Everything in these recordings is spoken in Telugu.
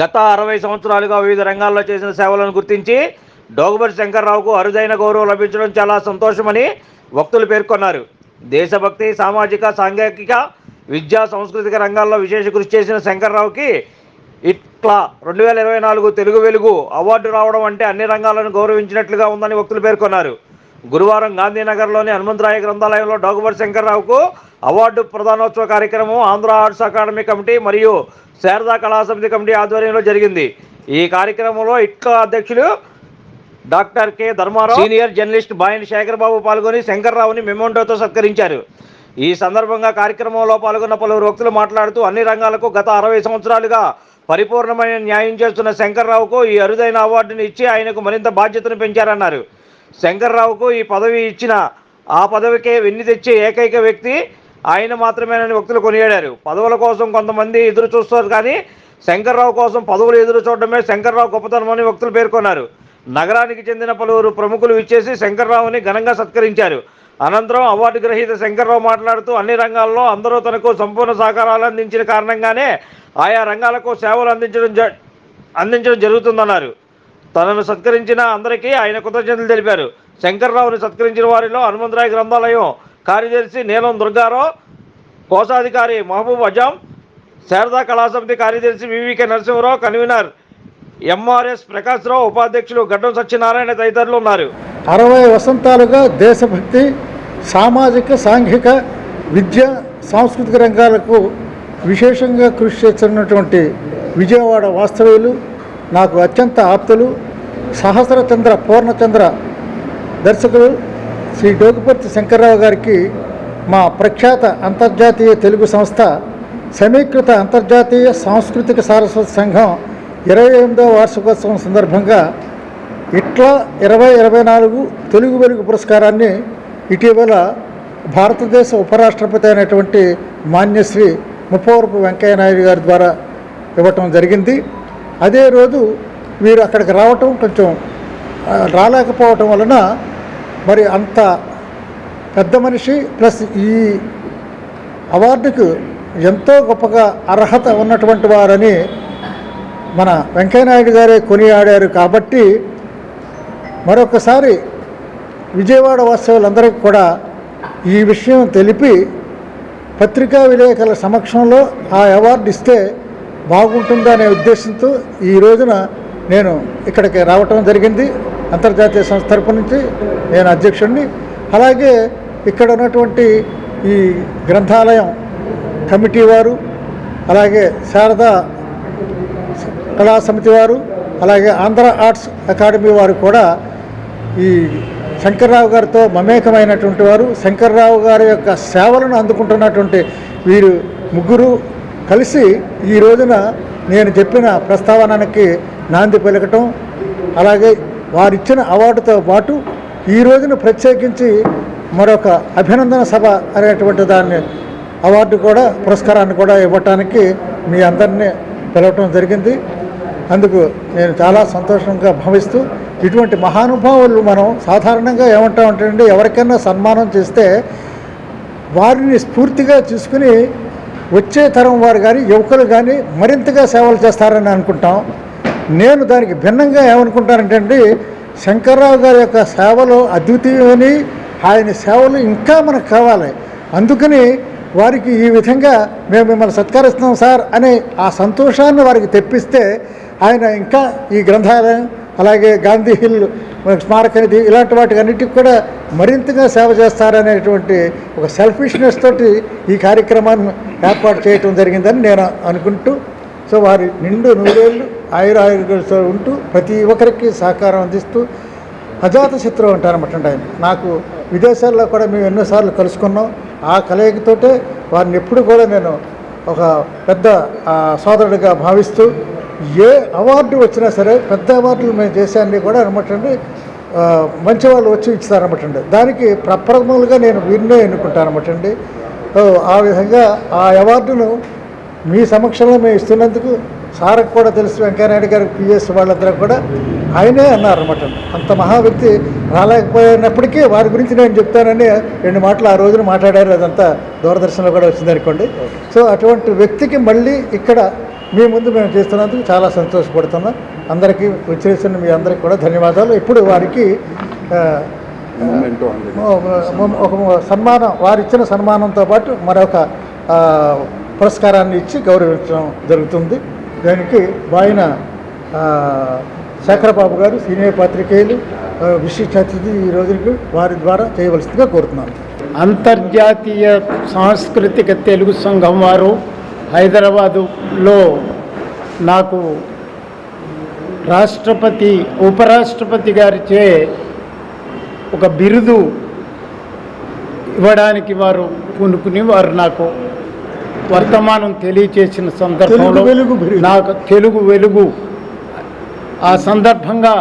గత అరవై సంవత్సరాలుగా వివిధ రంగాల్లో చేసిన సేవలను గుర్తించి డోగుబరి శంకర్రావుకు అరుదైన గౌరవం లభించడం చాలా సంతోషమని వక్తులు పేర్కొన్నారు. దేశభక్తి సామాజిక సాంఘిక విద్యా సాంస్కృతిక రంగాల్లో విశేష కృషి చేసిన శంకర్రావుకి ఇట్లా రెండు వేల ఇరవై నాలుగు తెలుగు వెలుగు అవార్డు రావడం అంటే అన్ని రంగాలను గౌరవించినట్లుగా ఉందని వక్తులు పేర్కొన్నారు. గురువారం గాంధీనగర్లోని హనుమంతరాయ గ్రంథాలయంలో డోగుబరి శంకర్రావుకు అవార్డు ప్రధానోత్సవ కార్యక్రమం ఆంధ్ర ఆర్ట్స్ అకాడమీ కమిటీ మరియు శారదా కళాసమితి కమిటీ ఆధ్వర్యంలో జరిగింది. ఈ కార్యక్రమంలో ఇట్లా అధ్యక్షులు doctor K. Dharmarao senior journalist Boyini Sekharababu పాల్గొని శంకర్రావుని మెమోండోతో సత్కరించారు. ఈ సందర్భంగా కార్యక్రమంలో పాల్గొన్న పలువురు వ్యక్తులు మాట్లాడుతూ అన్ని రంగాలకు గత అరవై సంవత్సరాలుగా పరిపూర్ణమైన న్యాయం చేస్తున్న శంకర్రావుకు ఈ అరుదైన అవార్డుని ఇచ్చి ఆయనకు మరింత బాధ్యతను పెంచారన్నారు. శంకర్రావుకు ఈ పదవి ఇచ్చిన ఆ పదవికే వెన్ని తెచ్చే ఏకైక వ్యక్తి ఆయన మాత్రమేనని వ్యక్తులు కొనియాడారు. పదవుల కోసం కొంతమంది ఎదురు చూస్తారు కానీ శంకర్రావు కోసం పదవులు ఎదురు చూడడమే శంకర్రావు గొప్పతనమని వ్యక్తులు పేర్కొన్నారు. నగరానికి చెందిన పలువురు ప్రముఖులు ఇచ్చేసి శంకర్రావుని ఘనంగా సత్కరించారు. అనంతరం అవార్డు గ్రహీత శంకర్రావు మాట్లాడుతూ అన్ని రంగాల్లో అందరూ తనకు సంపూర్ణ సహకారాలు అందించిన కారణంగానే ఆయా రంగాలకు సేవలు అందించడం జ అందించడం జరుగుతుందన్నారు. తనను సత్కరించిన అందరికీ ఆయన కృతజ్ఞతలు తెలిపారు. శంకర్రావుని సత్కరించిన వారిలో హనుమంతరాయ గ్రంథాలయం కార్యదర్శి నీలం దుర్గారావు కోశాధికారి మహబూబ్ అజాం శారదా కళాసమితి కార్యదర్శి VVK Narasimharao convenor MRS Prakashrao ఉపాధ్యక్షులు గడ్డం సత్యనారాయణ తదితరులు ఉన్నారు. అరవై వసంతాలుగా దేశభక్తి సామాజిక సాంఘిక విద్య సాంస్కృతిక రంగాలకు విశేషంగా కృషి చేస్తున్నటువంటి విజయవాడ వాస్తవ్యులు నాకు అత్యంత ఆప్తులు సహస్రచంద్ర పూర్ణచంద్ర దర్శకులు శ్రీ డోగుపర్తి శంకర్రావు గారికి మా ప్రఖ్యాత అంతర్జాతీయ తెలుగు సంస్థ సమీకృత అంతర్జాతీయ సాంస్కృతిక సారస్వత సంఘం ఇరవై ఎనిమిదవ వార్షికోత్సవం సందర్భంగా ఇట్లా ఇరవై ఇరవై నాలుగు తెలుగు వెలుగు పురస్కారాన్ని ఇటీవల భారతదేశ ఉపరాష్ట్రపతి అయినటువంటి మాన్యశ్రీ ముప్పవరపు వెంకయ్యనాయుడు గారి ద్వారా ఇవ్వటం జరిగింది. అదే రోజు వీరు అక్కడికి రావటం కొంచెం రాలేకపోవటం వలన మరి అంత పెద్ద మనిషి ప్లస్ ఈ అవార్డుకు ఎంతో గొప్పగా అర్హత ఉన్నటువంటి వారని మన వెంకయ్యనాయుడు గారే కొనియాడారు కాబట్టి మరొకసారి విజయవాడ వాస్తవులందరికీ కూడా ఈ విషయం తెలిపి పత్రికా విలేకరుల సమక్షంలో ఆ అవార్డు ఇస్తే బాగుంటుందనే ఉద్దేశంతో ఈ రోజున నేను ఇక్కడికి రావటం జరిగింది. అంతర్జాతీయ సంస్థ తరపు నుంచి నేను అధ్యక్షుడిని అలాగే ఇక్కడ ఉన్నటువంటి ఈ గ్రంథాలయం కమిటీ వారు అలాగే శారదా కళా సమితి వారు అలాగే ఆంధ్ర ఆర్ట్స్ అకాడమీ వారు కూడా ఈ శంకర్రావు గారితో మమేకమైనటువంటి వారు. శంకర్రావు గారి యొక్క సేవలను అందుకుంటున్నటువంటి వీరు ముగ్గురు కలిసి ఈ రోజున నేను చెప్పిన ప్రస్తావనకి నాంది పలకటం అలాగే వారిచ్చిన అవార్డుతో పాటు ఈ రోజున ప్రత్యేకించి మరొక అభినందన సభ అనేటువంటి దాన్ని అవార్డు కూడా పురస్కారాన్ని కూడా ఇవ్వటానికి మీ అందరినీ పిలవటం జరిగింది. అందుకు నేను చాలా సంతోషంగా భావిస్తూ ఇటువంటి మహానుభావులు మనం సాధారణంగా ఏమంటామంటే అండి ఎవరికైనా సన్మానం చేస్తే వారిని స్ఫూర్తిగా చూసుకుని వచ్చే తరం వారు కానీ యువకులు కానీ మరింతగా సేవలు చేస్తారని అనుకుంటాం. నేను దానికి భిన్నంగా ఏమనుకుంటానంటే అండి శంకర్రావు గారి యొక్క సేవలు అద్వితీయమని ఆయన సేవలు ఇంకా మనకు కావాలి. అందుకని వారికి ఈ విధంగా మేము మిమ్మల్ని సత్కరిస్తున్నాం సార్ అనే ఆ సంతోషాన్ని వారికి తెప్పిస్తే ఆయన ఇంకా ఈ గ్రంథాలయం అలాగే గాంధీ హిల్ స్మారక నిధి ఇలాంటి వాటికి అన్నిటికి కూడా మరింతగా సేవ చేస్తారనేటువంటి ఒక సెల్ఫిష్నెస్ తోటి ఈ కార్యక్రమాన్ని ఏర్పాటు చేయటం జరిగిందని నేను అనుకుంటూ సో వారి నిండు నూరేళ్ళు ఆయుర ఉంటూ ప్రతి ఒక్కరికి సహకారం అందిస్తూ అజాత శత్రువు అంటారన్నమాట ఆయన. నాకు విదేశాల్లో కూడా మేము ఎన్నోసార్లు కలుసుకున్నాం. ఆ కలయికతోటే వారిని ఎప్పుడు కూడా నేను ఒక పెద్ద సోదరుడిగా భావిస్తూ ఏ అవార్డు వచ్చినా సరే పెద్ద అవార్డులు మేము చేశాన్ని కూడా అనమాటండి. మంచి వాళ్ళు వచ్చి ఇచ్చారనమాటండి దానికి ప్రప్రథములుగా నేను వీరినే ఎన్నుకుంటానమాట అండి ఆ విధంగా ఆ అవార్డును మీ సమక్షంలో మేము ఇస్తున్నందుకు సార్కి కూడా తెలుసు వెంకయ్యనాయుడు గారికి పిఎస్ వాళ్ళందరూ కూడా ఆయనే అన్నారు అనమాట అంత మహా వ్యక్తి రాలేకపోయినప్పటికీ వారి గురించి నేను చెప్తానని రెండు మాటలు ఆ రోజున మాట్లాడారు. అదంతా దూరదర్శన్లో కూడా వచ్చింది అనుకోండి. సో అటువంటి వ్యక్తికి మళ్ళీ ఇక్కడ మీ ముందు మేము చేస్తున్నందుకు చాలా సంతోషపడుతున్నాం. అందరికీ వచ్చేసిన మీ అందరికీ కూడా ధన్యవాదాలు. ఇప్పుడు వారికి ఒక సన్మానం వారిచ్చిన సన్మానంతో పాటు మరొక పురస్కారాన్ని ఇచ్చి గౌరవించడం జరుగుతుంది. దానికి బాయిన శేఖరబాబు గారు సీనియర్ పాత్రికేయులు విశిష్ట అతిథి ఈ రోజుకి వారి ద్వారా చేయవలసిందిగా కోరుతున్నాను. అంతర్జాతీయ సాంస్కృతిక తెలుగు సంఘం వారు హైదరాబాదులో నాకు రాష్ట్రపతి ఉపరాష్ట్రపతి గారిచే ఒక బిరుదు ఇవ్వడానికి వారు పూనుకుని వారు నాకు వర్తమానం తెలియచేసిన సందర్భంలో. నాకు తెలుగు వెలుగు. ఆ సందర్భంగా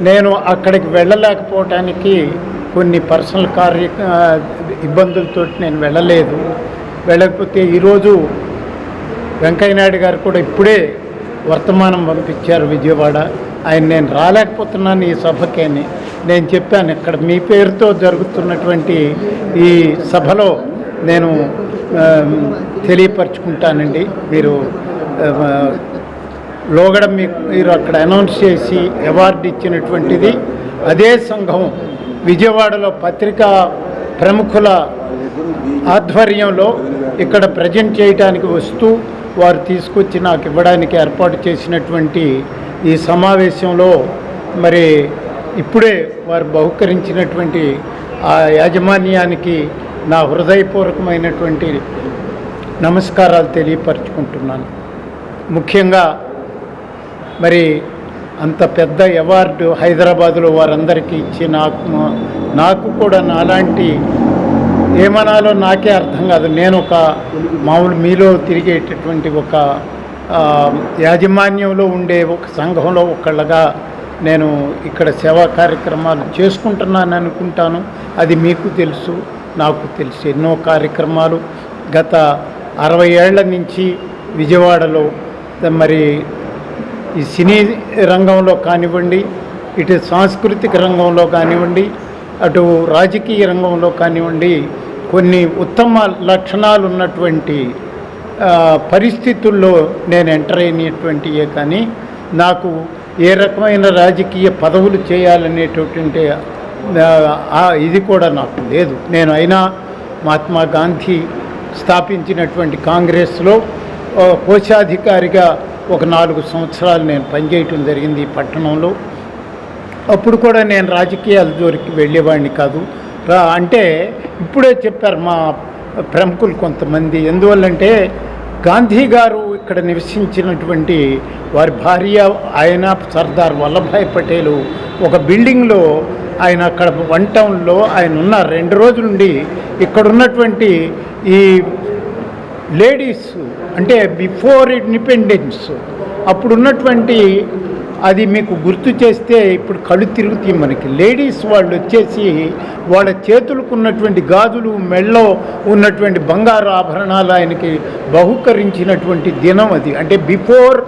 నేను అక్కడికి వెళ్ళలేకపోవటానికి కొన్ని పర్సనల్ కార్య ఇబ్బందులతో నేను వెళ్ళలేదు. వెళ్ళకపోతే ఈరోజు వెంకయ్యనాయుడు గారు కూడా ఇప్పుడే వర్తమానం పంపించారు విజయవాడ. ఆయన నేను రాలేకపోతున్నాను ఈ సభకి అని. నేను చెప్పాను ఇక్కడ మీ పేరుతో జరుగుతున్నటువంటి ఈ సభలో నేను తెలియపరచుకుంటానండి. మీరు లోగడ మీకు మీరు అక్కడ అనౌన్స్ చేసి అవార్డు ఇచ్చినటువంటిది అదే సంఘం విజయవాడలో పత్రికా ప్రముఖుల ఆధ్వర్యంలో ఇక్కడ ప్రజెంట్ చేయడానికి వస్తూ వారు తీసుకొచ్చి నాకు ఇవ్వడానికి ఏర్పాటు చేసినటువంటి ఈ సమావేశంలో మరి ఇప్పుడే వారు బహుకరించినటువంటి ఆ యాజమాన్యానికి నా హృదయపూర్వకమైనటువంటి నమస్కారాలు తెలియపరచుకుంటున్నాను. ముఖ్యంగా మరి అంత పెద్ద అవార్డు హైదరాబాదులో వారందరికీ ఇచ్చి నాకు నాకు కూడా నాలాంటి ఏమనాలో నాకే అర్థం కాదు. నేను ఒక మామూలు మీలో తిరిగేటటువంటి ఒక యాజమాన్యంలో ఉండే ఒక సంఘంలో ఒకళ్ళగా నేను ఇక్కడ సేవా కార్యక్రమాలు చేసుకుంటున్నాను అనుకుంటాను అది మీకు తెలుసు. నాకు తెలిసి ఎన్నో కార్యక్రమాలు గత అరవై ఏళ్ళ నుంచి విజయవాడలో. మరి ఈ సినీ రంగంలో కానివ్వండి ఇటు సాంస్కృతిక రంగంలో కానివ్వండి అటు రాజకీయ రంగంలో కానివ్వండి కొన్ని ఉత్తమ లక్షణాలు ఉన్నటువంటి పరిస్థితుల్లో నేను ఎంటర్ అయినటువంటియే కానీ నాకు ఏ రకమైన రాజకీయ పదవులు చేయాలనేటటువంటి ఇది కూడా నాకు లేదు. నేను అయినా మహాత్మా గాంధీ స్థాపించినటువంటి కాంగ్రెస్లో కోశాధికారిగా ఒక నాలుగు సంవత్సరాలు నేను పనిచేయటం జరిగింది ఈ పట్టణంలో. అప్పుడు కూడా నేను రాజకీయాల జోరికి వెళ్ళేవాడిని కాదు. రా అంటే ఇప్పుడే చెప్పారు మా ప్రముఖులు కొంతమంది. ఎందువల్లంటే గాంధీ గారు ఇక్కడ నివసించినటువంటి వారి భార్య ఆయన సర్దార్ వల్లభాయ్ పటేలు ఒక బిల్డింగ్లో ఆయన అక్కడ వన్ టౌన్లో ఆయన ఉన్న రెండు రోజుల నుండి ఇక్కడ ఉన్నటువంటి ఈ లేడీస్ అంటే బిఫోర్ ఇండిపెండెన్స్ అప్పుడు ఉన్నటువంటి అది మీకు గుర్తు చేస్తే ఇప్పుడు కళ్ళు తిరుగుతాయి మనకి. లేడీస్ వాళ్ళు వచ్చేసి వాళ్ళ చేతులకు ఉన్నటువంటి గాజులు మెళ్ళో ఉన్నటువంటి బంగారు ఆభరణాలు ఆయనకి బహుకరించినటువంటి దినం అది. అంటే బిఫోర్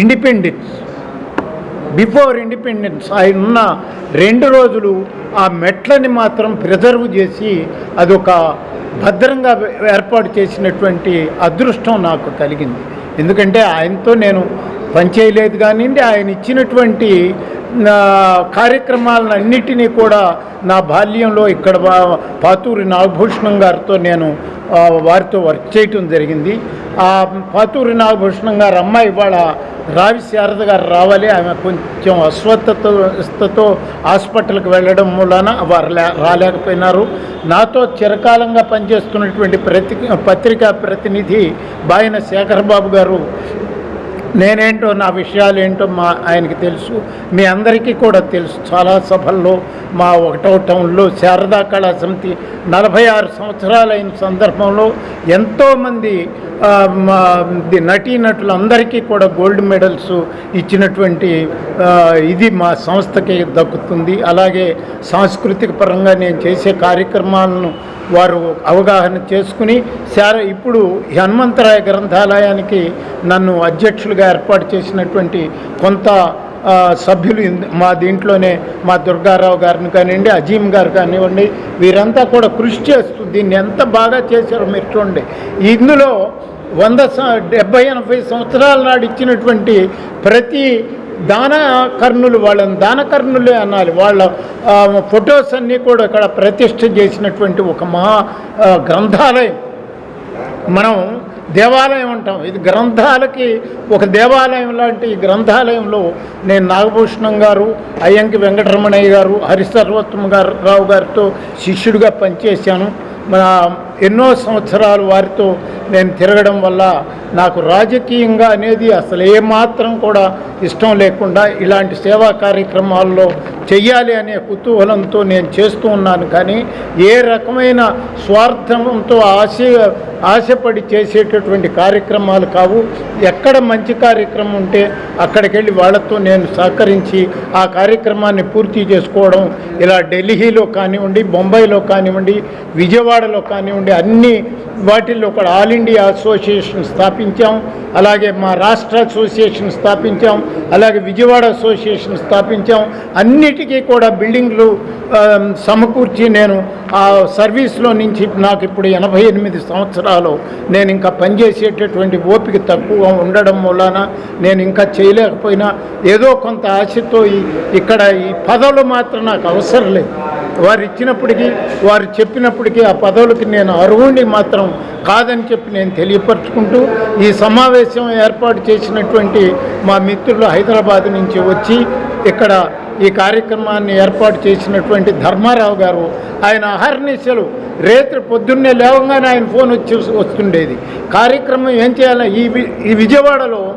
ఇండిపెండెన్స్. బిఫోర్ ఇండిపెండెన్స్ ఆయన ఉన్న రెండు రోజులు ఆ మెట్లని మాత్రం ప్రిజర్వ్ చేసి అదొక భద్రంగా ఏర్పాటు చేసినటువంటి అదృష్టం నాకు కలిగింది. ఎందుకంటే ఆయనతో నేను పనిచేయలేదు కానివ్వండి ఆయన ఇచ్చినటువంటి నా కార్యక్రమాలను అన్నిటినీ కూడా నా బాల్యంలో ఇక్కడ పాతూరి నాగభూషణం గారితో నేను వారితో వర్క్ చేయటం జరిగింది. ఆ పాతూరి నాగభూషణం గారు అమ్మాయి ఇవాళ రావి శారద గారు రావాలి. ఆమె కొంచెం అస్వస్థతతో హాస్పిటల్కి వెళ్ళడం మూలాన వారు రాలేకపోయినారు. నాతో చిరకాలంగా పనిచేస్తున్నటువంటి ప్రతి పత్రికా ప్రతినిధి బాయన శేఖర్ బాబు గారు నేనేంటో నా విషయాలు ఏంటో మా ఆయనకి తెలుసు. మీ అందరికీ కూడా తెలుసు. చాలా సభల్లో మా ఒకటో టౌన్లో శారదా కళా సమితి నలభై ఆరు సంవత్సరాలైన సందర్భంలో ఎంతోమంది మా ది- నటీనటులందరికీ కూడా గోల్డ్ మెడల్స్ ఇచ్చినటువంటి ఇది మా సంస్థకి దక్కుతుంది. అలాగే సాంస్కృతిక పరంగా నేను చేసే కార్యక్రమాలను వారు అవగాహన చేసుకుని శార ఇప్పుడు హనుమంతరాయ గ్రంథాలయానికి నన్ను అధ్యక్షులుగా ఏర్పాటు చేసినటువంటి కొంత సభ్యులు మా దీంట్లోనే మా దుర్గారావు గారిని కానివ్వండి అజీమ్ గారు కానివ్వండి వీరంతా కూడా కృషి చేస్తూ దీన్ని ఎంత బాగా చేశారో మీరు చూడండి. ఇందులో వంద స- డెబ్బై ఎనభై సంవత్సరాల నాడు ఇచ్చినటువంటి ప్రతి దాన కర్ణులు వాళ్ళని దానకర్ణులే అనాలి. వాళ్ళ ఫొటోస్ అన్నీ కూడా ఇక్కడ ప్రతిష్ఠ చేసినటువంటి ఒక మహా గ్రంథాలయం. మనం దేవాలయం అంటాం. ఇది గ్రంథాలకి ఒక దేవాలయం లాంటి ఈ గ్రంథాలయంలో నేను నాగభూషణం గారు అయ్యంకి వెంకటరమణయ్య గారు హరిసర్వత్వం గారు రావు గారితో శిష్యుడిగా పనిచేశాను. మన ఎన్నో సంవత్సరాలు వారితో నేను తిరగడం వల్ల నాకు రాజకీయంగా అనేది అసలు ఏమాత్రం కూడా ఇష్టం లేకుండా ఇలాంటి సేవా కార్యక్రమాల్లో చెయ్యాలి అనే కుతూహలంతో నేను చేస్తూ ఉన్నాను. కానీ ఏ రకమైన స్వార్థంతో ఆశ ఆశపడి చేసేటటువంటి కార్యక్రమాలు కావు. ఎక్కడ మంచి కార్యక్రమం ఉంటే అక్కడికి వెళ్ళి వాళ్ళతో నేను సహకరించి ఆ కార్యక్రమాన్ని పూర్తి చేసుకోవడం ఇలా ఢిల్లీలో కానివ్వండి బొంబాయిలో కానివ్వండి విజయవాడలో కానివ్వండి అన్ని వాటిల్లో కూడా ఆల్ ఇండియా అసోసియేషన్ స్థాపించాం. అలాగే మా రాష్ట్ర అసోసియేషన్ స్థాపించాం. అలాగే విజయవాడ అసోసియేషన్ స్థాపించాం. అన్నిటికీ కూడా బిల్డింగ్లు సమకూర్చి నేను ఆ సర్వీస్లో నుంచి నాకు ఇప్పుడు ఎనభై ఎనిమిది సంవత్సరాలు నేను ఇంకా పనిచేసేటటువంటి ఓపిక తక్కువ ఉండడం వలన నేను ఇంకా చేయలేకపోయినా. ఏదో కొంత ఆశతో ఇక్కడ ఈ పదవులు మాత్రం నాకు అవసరం లేదు. వారు ఇచ్చినప్పటికీ వారు చెప్పినప్పటికీ ఆ పదవులకి నేను అర్హుడిని మాత్రం కాదని చెప్పి నేను తెలియపరుచుకుంటూ ఈ సమావేశం ఏర్పాటు చేసినటువంటి మా మిత్రులు హైదరాబాద్ నుంచి వచ్చి ఇక్కడ ఈ కార్యక్రమాన్ని ఏర్పాటు చేసినటువంటి ధర్మారావు గారు ఆయన అహర్నిశలు. రేత్రి పొద్దున్నే లేవగానే ఆయన ఫోన్ వచ్చి వస్తుండేది. కార్యక్రమం ఏం చేయాలి ఈ వి- ఈ విజయవాడలో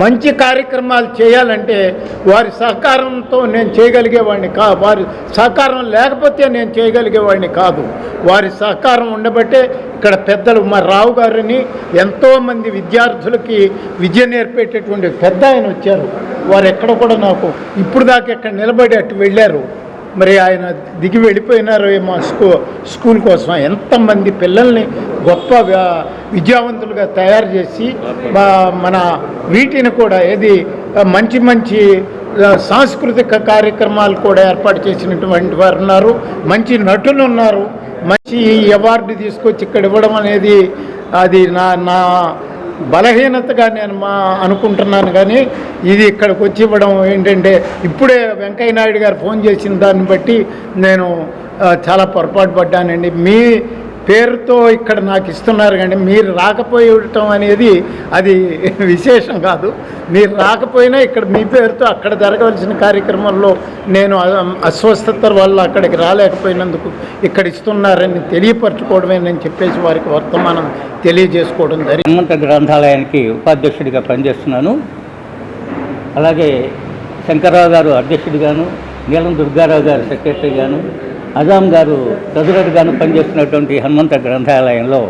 మంచి కార్యక్రమాలు చేయాలంటే వారి సహకారంతో నేను చేయగలిగేవాడిని కా వారి సహకారం లేకపోతే నేను చేయగలిగేవాడిని కాదు. వారి సహకారం ఉండబట్టే ఇక్కడ పెద్దలు మా రావు గారిని ఎంతోమంది విద్యార్థులకి విద్య నేర్పేటటువంటి పెద్ద ఆయన వచ్చారు. వారు ఎక్కడ కూడా నాకు ఇప్పుడు దాకా ఇక్కడ నిలబడి అటు వెళ్ళారు. మరి ఆయన దిగి వెళ్ళిపోయినారు మా స్కూ స్కూల్ కోసం ఎంతమంది పిల్లల్ని గొప్ప విద్యావంతులుగా తయారు చేసి మన వీటిని కూడా ఏది మంచి మంచి సాంస్కృతిక కార్యక్రమాలు కూడా ఏర్పాటు చేసినటువంటి వారు ఉన్నారు. మంచి నటులు ఉన్నారు. మంచి అవార్డు తీసుకొచ్చి ఇక్కడ ఇవ్వడం అనేది అది నా నా బలహీనతగా నేను మా అనుకుంటున్నాను కానీ ఇది ఇక్కడికి వచ్చి ఇవ్వడం ఏంటంటే ఇప్పుడే వెంకయ్య నాయుడు గారు ఫోన్ చేసిన దాన్ని బట్టి నేను చాలా పొరపాటు పడ్డానండి. మీ పేరుతో ఇక్కడ నాకు ఇస్తున్నారు కానీ మీరు రాకపోయటం అనేది అది విశేషం కాదు. మీరు రాకపోయినా ఇక్కడ మీ పేరుతో అక్కడ జరగవలసిన కార్యక్రమంలో నేను అస్వస్థత వల్ల అక్కడికి రాలేకపోయినందుకు ఇక్కడ ఇస్తున్నారని తెలియపరచుకోవడమేనని చెప్పేసి వారికి వర్తమానం తెలియజేసుకోవడం జరిగింది. హనుమంత గ్రంథాలయానికి ఉపాధ్యక్షుడిగా పనిచేస్తున్నాను. అలాగే శంకర్రావు గారు అధ్యక్షుడిగాను నీలం దుర్గారావు గారు సెక్రటరీగాను అజాం గారు ట్రెజరర్గాను పనిచేస్తున్నటువంటి హనుమంత గ్రంథాలయంలో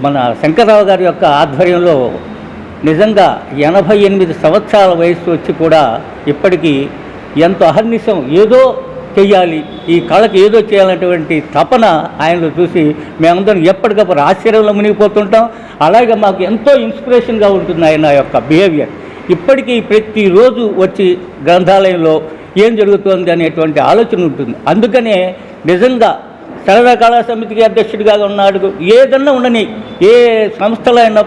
మన శంకరరావు గారి యొక్క ఆధ్వర్యంలో నిజంగా ఎనభై ఎనిమిది సంవత్సరాల వయసు వచ్చి కూడా ఇప్పటికీ ఎంతో అహర్నిశం ఏదో చెయ్యాలి ఈ కళకి ఏదో చేయాలనేటువంటి తపన ఆయనలో చూసి మేమందరం ఎప్పటికప్పుడు ఆశ్చర్యంలో మునిగిపోతుంటాం. అలాగే మాకు ఎంతో ఇన్స్పిరేషన్గా ఉంటుంది ఆయన యొక్క బిహేవియర్ ఇప్పటికీ ప్రతిరోజు వచ్చి గ్రంథాలయంలో ఏం జరుగుతోంది అనేటువంటి ఆలోచన ఉంటుంది. అందుకనే నిజంగా సరదా కళా సమితికి అధ్యక్షుడిగా ఉన్నాడు. ఏదన్నా ఉండని ఏ సంస్థలో అయినా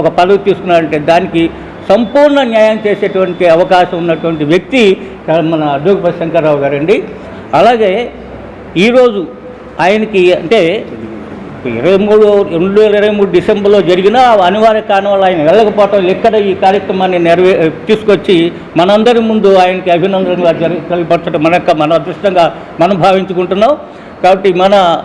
ఒక పదవి తీసుకున్నాడంటే దానికి సంపూర్ణ న్యాయం చేసేటువంటి అవకాశం ఉన్నటువంటి వ్యక్తి మన అడ్డోగపతి శంకర్రావు గారండి. అలాగే ఈరోజు ఆయనకి అంటే ఇరవై మూడు రెండు వేల ఇరవై మూడు డిసెంబర్లో జరిగిన ఆ అనివార్య కారణం వల్ల ఆయన వెళ్ళకపోవటం ఎక్కడ ఈ కార్యక్రమాన్ని నెరవే తీసుకొచ్చి మనందరి ముందు ఆయనకి అభినందనగా జరి మన యొక్క మన అదృష్టంగా మనం భావించుకుంటున్నాం. కాబట్టి మన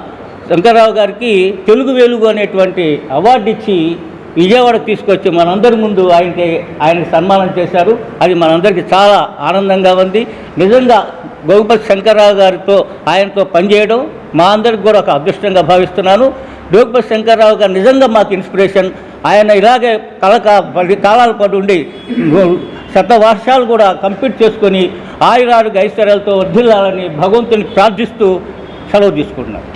శంకరరావు గారికి తెలుగు వెలుగు అనేటువంటి అవార్డు ఇచ్చి విజయవాడకు తీసుకొచ్చి మనందరి ముందు ఆయనకి ఆయనకి సన్మానం చేశారు. అది మనందరికీ చాలా ఆనందంగా ఉంది. నిజంగా గౌపతి శంకర్రావు గారితో ఆయనతో పనిచేయడం మా అందరికి కూడా ఒక అదృష్టంగా భావిస్తున్నాను. గోపతి శంకర్రావు గారు నిజంగా మాకు ఇన్స్పిరేషన్. ఆయన ఇలాగే కలక పది కాలాల పాటు ఉండి శత వర్షాలు కూడా కంప్లీట్ చేసుకొని ఆయురారు ఐశ్వర్యాలతో వర్ధిల్లాలని భగవంతుని ప్రార్థిస్తూ సెలవు తీసుకుంటున్నాను